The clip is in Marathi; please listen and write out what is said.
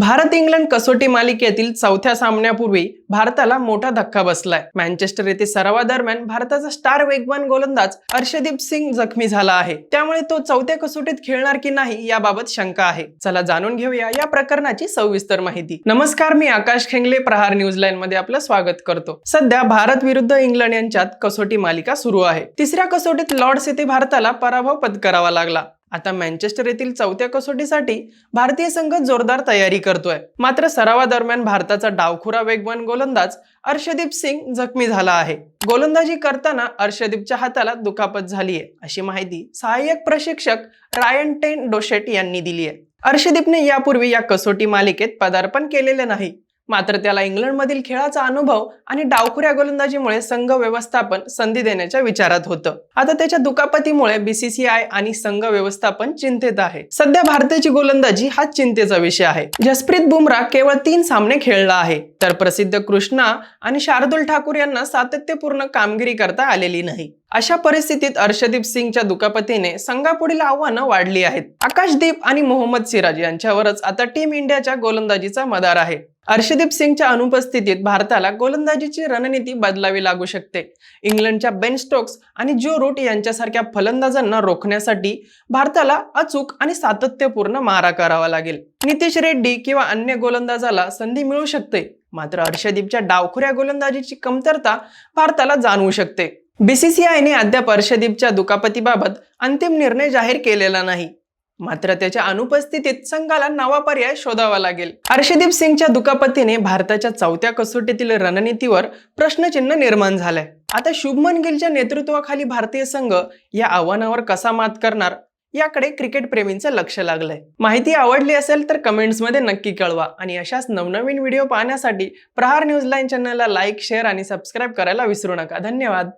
भारत इंग्लंड कसोटी मालिकेतील चौथ्या सामन्यापूर्वी भारताला मोठा धक्का बसलाय. मँचेस्टर येथे सरावादरम्यान भारताचा स्टार वेगवान गोलंदाज अर्षदीप सिंग जखमी झाला आहे. त्यामुळे तो चौथ्या कसोटीत खेळणार की नाही याबाबत शंका आहे. चला जाणून घेऊया या प्रकरणाची सविस्तर माहिती. नमस्कार मी आकाश खेंगले प्रहार न्यूज लाईन मध्ये आपलं स्वागत करतो. सध्या भारत विरुद्ध इंग्लंड यांच्यात कसोटी मालिका सुरू आहे. तिसऱ्या कसोटीत लॉर्ड्स येथे भारताला पराभव पत्करावा लागला. आता मँचेस्टर येथील चौथ्या कसोटीसाठी भारतीय संघ जोरदार तयारी करतोय. मात्र सरावादरम्यान भारताचा डावखुरा वेगवान गोलंदाज अर्षदीप सिंग जखमी झाला आहे. गोलंदाजी करताना अर्षदीपच्या हाताला दुखापत झाली आहे अशी माहिती सहाय्यक प्रशिक्षक रायन टेन डोशेट यांनी दिली आहे. अर्षदीपने यापूर्वी या कसोटी मालिकेत पदार्पण केलेले नाही मात्र त्याला इंग्लंडमधील खेळाचा अनुभव आणि डावखुऱ्या गोलंदाजीमुळे संघ व्यवस्थापन संधी देण्याच्या विचारात होतं. आता त्याच्या दुखापतीमुळे बीसीसीआय आणि संघ व्यवस्थापन चिंतेत आहे. सध्या भारताची गोलंदाजी हा चिंतेचा विषय आहे. जसप्रीत बुमराह केवळ तीन सामने खेळला आहे तर प्रसिद्ध कृष्णा आणि शार्दुल ठाकूर यांना सातत्यपूर्ण कामगिरी करता आलेली नाही. अशा परिस्थितीत अर्षदीप सिंगच्या दुखापतीने संघापुढील आव्हानं वाढली आहेत. आकाशदीप आणि मोहम्मद सिराज यांच्यावरच आता टीम इंडियाच्या गोलंदाजीचा मदार आहे. अर्षदीप सिंगच्या अनुपस्थितीत भारताला गोलंदाजीची रणनीती बदलावी लागू शकते. इंग्लंडच्या बेन स्टोक्स आणि जो रूट यांच्यासारख्या फलंदाजांना रोखण्यासाठी भारताला अचूक आणि सातत्यपूर्ण मारा करावा लागेल. नितीश रेड्डी किंवा अन्य गोलंदाजाला संधी मिळू शकते. मात्र अर्षदीपच्या डावखुऱ्या गोलंदाजीची कमतरता भारताला जाणवू शकते. बीसीसीआयने अद्याप अर्षदीपच्या दुखापतीबाबत अंतिम निर्णय जाहीर केलेला नाही. मात्र त्याच्या अनुपस्थितीत संघाला नवा पर्याय शोधावा लागेल. अर्षदीप सिंगच्या दुखापतीने भारताच्या चौथ्या कसोटीतील रणनीतीवर प्रश्नचिन्ह निर्माण झालंय. आता शुभमन गिलच्या नेतृत्वाखाली भारतीय संघ या आव्हानावर कसा मात करणार याकडे क्रिकेट प्रेमींचं लक्ष लागलंय. माहिती आवडली असेल तर कमेंट्समध्ये नक्की कळवा आणि अशाच नवनवीन व्हिडिओ पाहण्यासाठी प्रहार न्यूज लाईन चॅनलला लाईक शेअर आणि सबस्क्राईब करायला विसरू नका. धन्यवाद.